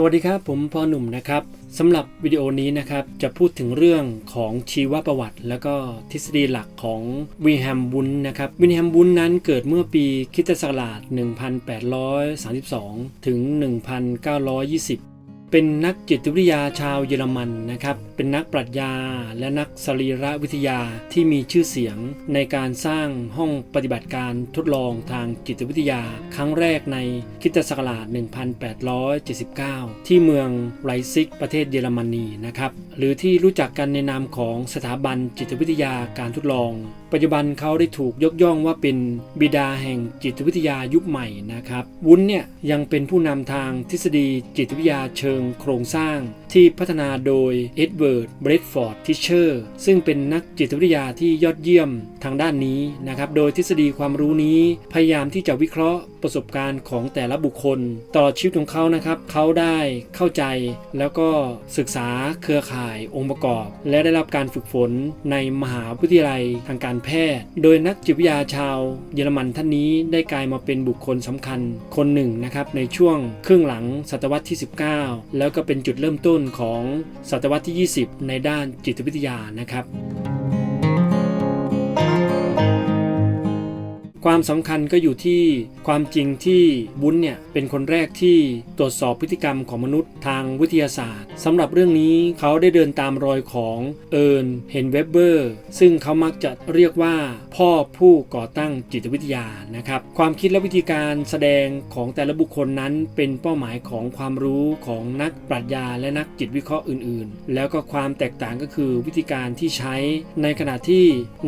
สวัสดีครับ ผมพอหนุ่มนะครับสำหรับวิดีโอนี้นะครับ จะพูดถึงเรื่องของชีวประวัติ แล้วก็ทฤษฎีหลักของวินแฮมบุนนะครับวินแฮมบุนนั้นเกิดเมื่อปีคิตศักราช 1832 ถึง 1920 เป็นนักจิตวิทยาชาวเยอรมันนะครับ เป็นนักปรัชญาและนักสรีรวิทยาที่มีชื่อเสียงในการสร้างห้องปฏิบัติการทดลองทางจิตวิทยา ครั้งแรกในคริสตศักราช 1879 ที่เมืองไรซิกประเทศเยอรมนีนะครับ หรือที่รู้จักกันในนามของสถาบันจิตวิทยาการทดลอง ปัจจุบันเขาได้ถูกยกย่องว่าเป็นบิดาแห่งจิตวิทยายุคใหม่นะครับ วุ้นเนี่ยยังเป็นผู้นำทางทฤษฎีจิตวิทยาเชิงโครงสร้างที่พัฒนาโดยเอ็ดเวิร์ด เบรดฟอร์ด ทิเชอร์ ซึ่งเป็นนักจิตวิทยาที่ยอดเยี่ยมทางด้านนี้นะครับ โดยทฤษฎีความรู้นี้พยายามที่จะวิเคราะห์ประสบการณ์ของแต่ละบุคคลตลอดชีวิตของเขานะครับเขาได้เข้าใจแล้วก็ศึกษาเครือข่ายองค์ประกอบ และได้รับการฝึกฝนในมหาวิทยาลัยทางการแพทย์ โดยนักจิตวิทยาชาวเยอรมันท่านนี้ได้กลายมาเป็นบุคคลสำคัญคนหนึ่งนะครับในช่วงครึ่งหลังศตวรรษที่ 19 แล้วก็เป็นจุดเริ่มต้นของศตวรรษที่ 20 ในด้านจิตวิทยานะครับ ความสำคัญก็อยู่ที่ความจริงที่วุ้นเนี่ยเป็นคนแรกที่ตรวจสอบพฤติกรรมของมนุษย์ทางวิทยาศาสตร์สำหรับเรื่องนี้เขาได้เดินตามรอยของเอิร์นเฮนเวเบอร์ซึ่งเขามักจะเรียกว่า พ่อผู้ก่อตั้งจิตวิทยานะครับความคิดและวิธีการแสดงของแต่ละบุคคลนั้นเป็นเป้าหมายของความรู้ของนักปรัชญาและนักจิตวิเคราะห์อื่น ๆ แล้วก็ความแตกต่างก็คือวิธีการที่ใช้ในขณะที่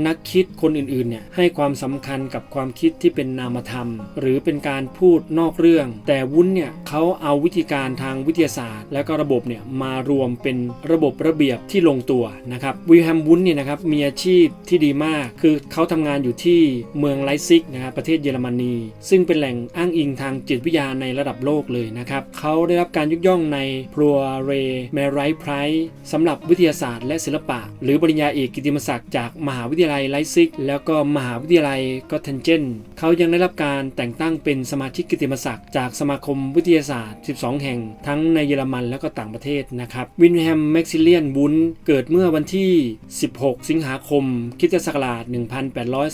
นักคิดคนอื่นๆเนี่ยให้ความสำคัญกับความความคิดที่เป็นนามธรรม หรือเป็นการพูดนอกเรื่อง แต่วุ้นเนี่ยเขาเอาวิธีการทางวิทยาศาสตร์ และก็ระบบเนี่ยมารวมเป็นระบบระเบียบที่ลงตัวนะครับวิลแฮมวุ้นเนี่ยนะครับมีอาชีพที่ดีมาก คือเขาทำงานอยู่ที่เมืองไลซิกนะครับประเทศเยอรมนี ซึ่งเป็นแหล่งอ้างอิงทางจิตวิทยาในระดับโลกเลยนะครับเขาได้รับการยกย่องในพรัวเรแมไรไพรส์สำหรับวิทยาศาสตร์และศิลปะ หรือปริญญาเอกกิตติมศักดิ์จากมหาวิทยาลัยไลซิก แล้วก็มหาวิทยาลัยก็เทนเจน เขายังได้รับการแต่งตั้งเป็นสมาชิกกิตติมศักดิ์จากสมาคมวิทยาศาสตร์ 12 แห่งทั้งในเยอรมันและก็ต่างประเทศนะครับ วินแฮมแม็กซิเลียนบุนเกิดเมื่อวันที่ 16 สิงหาคมคิศักราช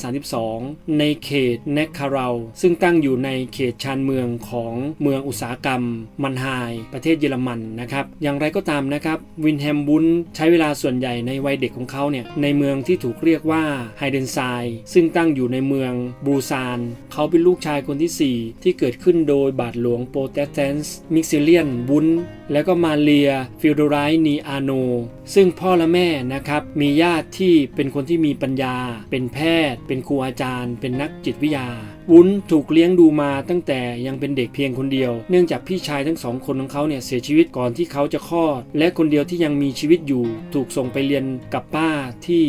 1832 ในเขตเนคคาราซึ่งตั้งอยู่ในเขตชานเมืองของเมืองอุตสาหกรรม มันไฮประเทศเยอรมันนะครับ อย่างไรก็ตามนะครับวินแฮมบุนใช้เวลาส่วนใหญ่ในวัยเด็กของเขาเนี่ยในเมืองที่ถูกเรียกว่าไฮเดนไซซึ่งตั้งอยู่ในเมืองบรูซาน เขาเป็นลูกชายคนที่ 4 ที่เกิดขึ้นโดยบาทหลวงโปรเตสแตนต์มิกซิเลียนบุนและก็มาเลียฟิลโดไรนีอาโน ซึ่งพ่อและแม่นะครับ มีญาติที่เป็นคนที่มีปัญญา เป็นแพทย์ เป็นครูอาจารย์ เป็นนักจิตวิทยา วุ้นถูกเลี้ยงดูมาตั้งแต่ยังเป็นเด็กเพียงคนเดียว เนื่องจากพี่ชายทั้งสองคนของเขาเนี่ยเสียชีวิตก่อนที่เขาจะคลอด และคนเดียวที่ยังมีชีวิตอยู่ ถูกส่งไปเรียนกับป้าที่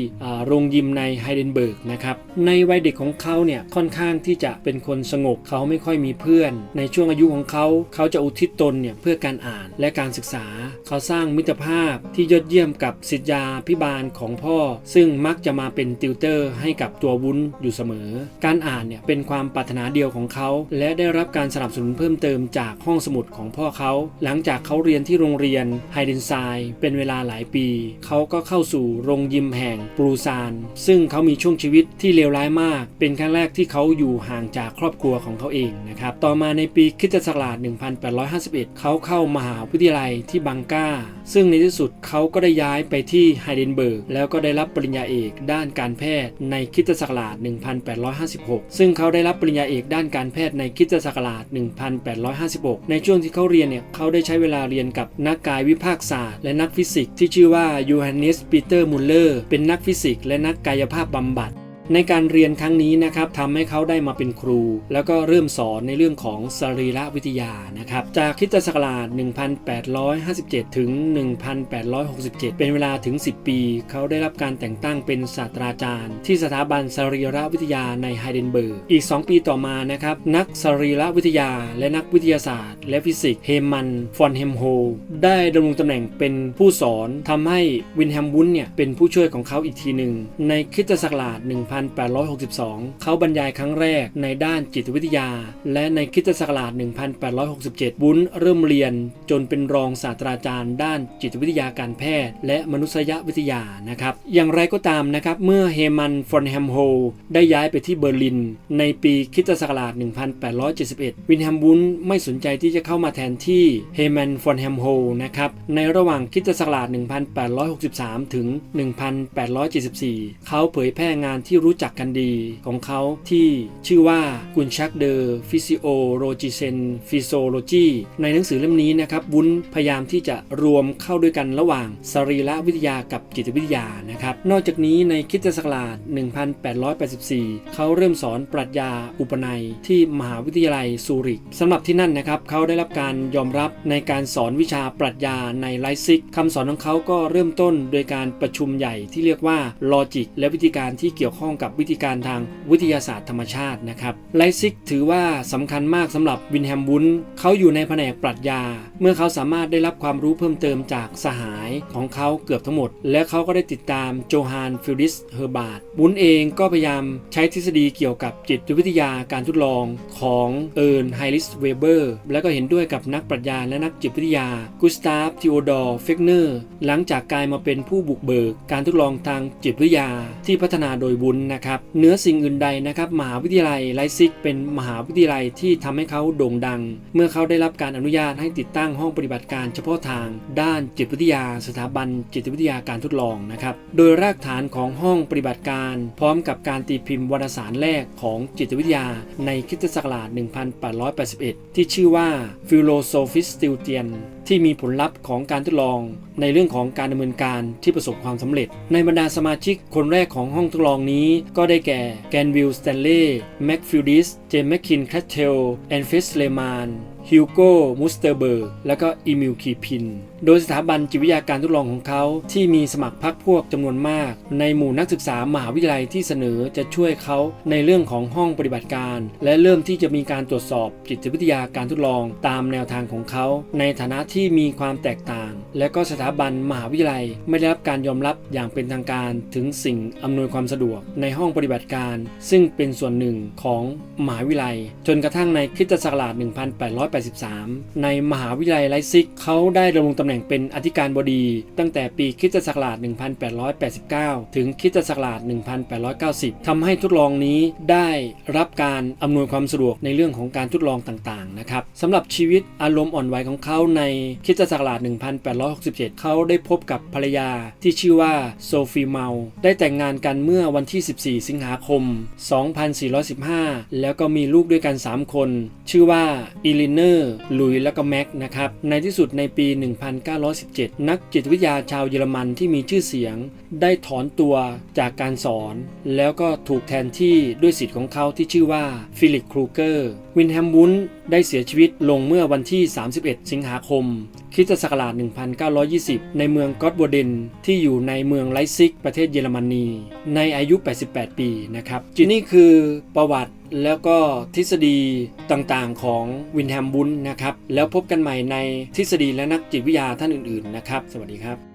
โรงยิมในไฮเดนเบิร์กนะครับ ในวัยเด็กของเขาเนี่ยค่อนข้างที่จะเป็นคนสงบเขาไม่ค่อยมีเพื่อน ในช่วงอายุของเขา เขาจะอุทิศตนเนี่ยเพื่อการอ่านและการศึกษา เขาสร้างมิตรภาพที่ยอดเยี่ยมกับศิษยาพิบาลของพ่อ ซึ่งมักจะมาเป็นติวเตอร์ให้กับตัววุ้นอยู่เสมอ การอ่านเนี่ยเป็นความปรารถนาเดียวของเขา และได้รับการสนับสนุนเพิ่มเติมจากห้องสมุดของพ่อเขา หลังจากเขาเรียนที่โรงเรียนไฮเดนไซเป็นเวลาหลายปี เขาก็เข้าสู่โรงยิมแห่งบรูซาน ซึ่งเขามีช่วงชีวิตที่เลวร้ายมาก เป็นครั้งแรกที่เขาอยู่ห่างจากครอบครัวของเขาเองนะครับ ต่อมาในปีคิตศักราช1851 เขาเข้ามหาวิทยาลัยที่บังกาซึ่งในที่สุดเขาก็ได้ย้ายไปที่ไฮเดนเบิร์ก แล้วก็ได้รับปริญญาเอกด้านการแพทย์ในคิตศักราช1856 ซึ่งเขาได้รับปริญญาเอกด้านการแพทย์ในคิสตศักราช 1856 ในช่วงที่เขาเรียนเนี่ยเขาได้ใช้เวลาเรียนกับนักกายวิภาคศาสตร์และนักฟิสิกส์ที่ชื่อว่ายูฮันนิสปีเตอร์มุลเลอร์เป็นนักฟิสิกส์และนักกายภาพบำบัด ในการเรียนครั้งนี้นะครับทำให้เขาได้มาเป็นครู แล้วก็เริ่มสอนในเรื่องของสรีรวิทยานะครับจากคริสตศักราช 1857 ถึง 1867 เป็นเวลาถึง 10 ปี เขาได้รับการแต่งตั้งเป็นศาสตราจารย์ ที่สถาบันสรีรวิทยาในไฮเดนเบิร์ก อีก 2 ปีต่อมานะครับนักสรีรวิทยา และนักวิทยาศาสตร์ และฟิสิกส์เฮมันฟอนเฮมโฮได้ดำรงตำแหน่งเป็นผู้สอนทำให้วินแฮมวุนเนี่ยเป็นผู้ช่วยของเขาอีกทีหนึ่งในคริสตศักราช18 1862 เขาบรรยายครั้งแรกในด้านจิตวิทยา และในคริสตศักราช 1867 วุ้นเริ่มเรียนจนเป็นรองศาสตราจารย์ ด้านจิตวิทยาการแพทย์ และมนุษยวิทยานะครับ อย่างไรก็ตามนะครับเมื่อเฮมันฟอนแฮมโฮได้ย้ายไปที่เบอร์ลิน ในปีคริสตศักราช 1871 วินแฮมวุ้นไม่สนใจที่จะเข้ามาแทนที่เฮมันฟอนแฮมโฮนะครับในระหว่างคริสตศักราช 1863 ถึง 1874 เขาเผยแพร่งานที่รู้จักกันดีของเขาที่ชื่อว่ากุนชักเดอร์ฟิสิโอโรจิเซนฟิโซโลจีในหนังสือเล่มนี้นะครับวุ้นพยายามที่จะรวมเข้าด้วยกันระหว่างสรีรวิทยากับจิตวิทยานะครับ นอกจากนี้ในคริสตศักราช 1884 เขาเริ่มสอนปรัชญาอุปนัยที่มหาวิทยาลัยซูริกสำหรับที่นั่นนะครับเขาได้รับการยอมรับในการสอนวิชาปรัชญาในไลซิกคำสอนของเขาก็เริ่มต้นโดยการประชุมใหญ่ที่เรียกว่าลอจิกและวิธีการที่เกี่ยวข้องกับวิธีการทางวิทยาศาสตร์ธรรมชาตินะครับไลซิกถือว่าสำคัญมากสำหรับวินแฮมบุนเขาอยู่ในแผนกปรัชญา เมื่อเขาสามารถได้รับความรู้เพิ่มเติมจากสหายของเขาเกือบทั้งหมด และเขาก็ได้ติดตามโจฮานฟิลดิสเฮอร์บาร์ตบุนเองก็พยายามใช้ทฤษฎีเกี่ยวกับจิตวิทยาการทดลองของเอิร์นไฮริสเวเบอร์และก็เห็นด้วยกับนักปรัชญาและนักจิตวิทยากุสตาฟทิโอดอร์เฟกเนอร์หลังจากกลายมาเป็นผู้บุกเบิกการทดลองทางจิตวิทยาที่พัฒนาโดยบุญนะครับเนื้อสิ่งอื่นใดนะครับมหาวิทยาลัยไลซิกเป็นมหาวิทยาลัยที่ทำให้เขาโด่งดัง เมื่อเขาได้รับการอนุญาตให้ติดตั้งห้องปฏิบัติการเฉพาะทาง ด้านจิตวิทยา สถาบันจิตวิทยาการทดลองนะครับโดยรากฐานของห้องปฏิบัติการ พร้อมกับการตีพิมพ์วารสารแรกของจิตวิทยาในคริสตศักราช1881 ที่ชื่อว่า Philosophistudien ที่มีผลลัพธ์ของการทดลอง ในเรื่องของการดำเนินการที่ประสบความสำเร็จ ในบรรดาสมาชิกคนแรกของห้องทดลองนี้ก็ได้แก่แกนวิลสแตนเล่แม็กฟิลดิสเจมส์แมคคินแคทเทลแอนเฟสเลมานฮิวโก้มูสเตอร์เบิร์กและก็อีมิลคีพิน โดยสถาบันจิตวิทยาการทดลองของเขาที่มีสมัครพรรคพวกจำนวนมาก ในหมู่นักศึกษามหาวิทยาลัยที่เสนอจะช่วยเขาในเรื่องของห้องปฏิบัติการ และเริ่มที่จะมีการตรวจสอบจิตวิทยาการทดลองตามแนวทางของเขา ในฐานะที่มีความแตกต่าง และก็สถาบันมหาวิทยาลัย ไม่ได้รับการยอมรับอย่างเป็นทางการถึงสิ่งอำนวยความสะดวกในห้องปฏิบัติการ ซึ่งเป็นส่วนหนึ่งของมหาวิทยาลัย จนกระทั่งในคริสตศักราช1883 ในมหาวิทยาลัยไลซิกเขาได้ดำรงตำแหน่งเป็นอธิการบดี ตั้งแต่ปีคิสตศักราช 1889 ถึงคิสตศักราช 1890ทำให้ทดลองนี้ได้รับการอำนวยความสะดวกในเรื่องของการทดลองต่างๆนะครับสำหรับชีวิตอารมณ์อ่อนไหวของเขาในคิสตศักราช 1867 เขาได้พบกับภรรยาที่ชื่อว่าโซฟีเมาได้แต่งงานกันเมื่อวันที่ 14 สิงหาคม 2415 แล้วก็มีลูกด้วยกัน 3 คน ชื่อว่าอีลิเนอร์ลุยและก็แม็กนะครับในที่สุดในปี 1 1917 นักจิตวิทยาชาวเยอรมันที่มีชื่อเสียง ได้ถอนตัวจากการสอน แล้วก็ถูกแทนที่ด้วยสิทธิ์ของเขาที่ชื่อว่าฟิลิปครูเกอร์ วินแฮมบุน ได้เสียชีวิตลงเมื่อวันที่ 31 สิงหาคมคิศักราช1920 ในเมืองกอตโบเดนที่อยู่ในเมืองไลซิก ประเทศเยอรมนี ในอายุ 88 ปีนะครับจินี่คือประวัติแล้วก็ทฤษฎีต่างๆของวินแฮมบุนนะครับ แล้วพบกันใหม่ในทฤษฎีและนักจิตวิทยาท่านอื่นๆนะครับ สวัสดีครับ